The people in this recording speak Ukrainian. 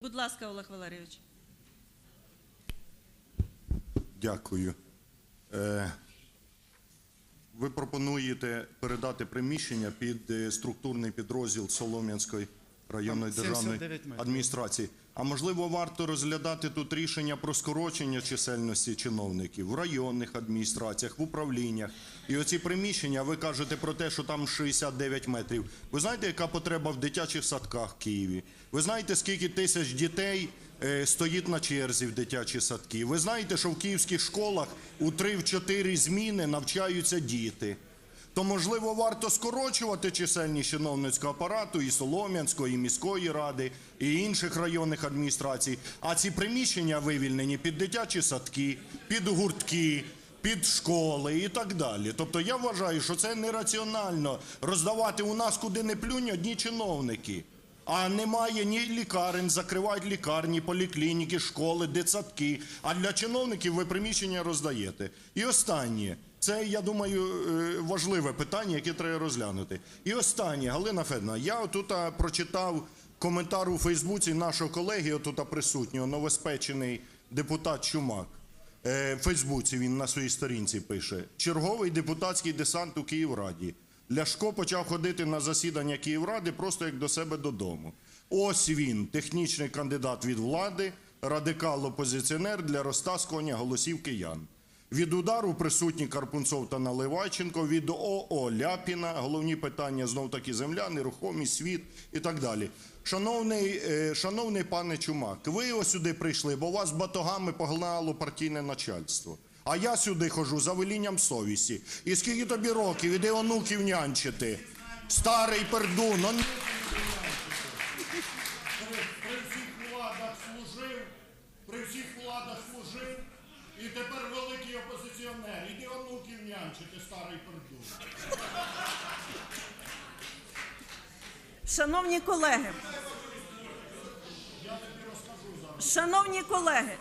Будь ласка, Олег Валерійович. Дякую. Е, ви пропонуєте передати приміщення під е, структурний підрозділ Солом'янської районної державної адміністрації. А можливо, варто розглядати тут рішення про скорочення чисельності чиновників в районних адміністраціях, в управліннях. І оці приміщення, ви кажете про те, що там 69 метрів. Ви знаєте, яка потреба в дитячих садках в Києві? Ви знаєте, скільки тисяч дітей е, стоїть на черзі в дитячі садки? Ви знаєте, що в київських школах у 3-4 зміни навчаються діти. То можливо варто скорочувати чисельність чиновницького апарату і Солом'янської, і міської ради, і інших районних адміністрацій. А ці приміщення вивільнені під дитячі садки, під гуртки, під школи і так далі. Тобто я вважаю, що це нераціонально роздавати у нас куди не плюнь одні чиновники. А немає ні лікарень, закривають лікарні, поліклініки, школи, дитсадки. А для чиновників ви приміщення роздаєте. І останнє. Це, я думаю, е, важливе питання, яке треба розглянути. І останнє, Галина Федна, я отут прочитав коментар у Фейсбуці нашого колеги, отут присутнього, новоспечений депутат Чумак. Е, В Фейсбуці він на своїй сторінці пише: черговий депутатський десант у Київраді. Ляшко почав ходити на засідання Київради просто як до себе додому. Ось він, технічний кандидат від влади, радикал-опозиціонер для розтаскування голосів киян. Від удару присутні Карпунцов та Наливайченко, від ОО Ляпіна, головні питання знов таки земля, нерухомість, світ і так далі. Шановний, е, шановний пане Чумак, ви ось сюди прийшли, бо вас батогами погнало партійне начальство. А я сюди хожу за велінням совісті. І скільки тобі років, іди онуків нянчити. Старий пердун. он- При, при всіх владах служив, при всіх владах служив, і тепер великий опозиціонер. Іди онуків нянчити, старий пердун. Шановні колеги. Шановні колеги,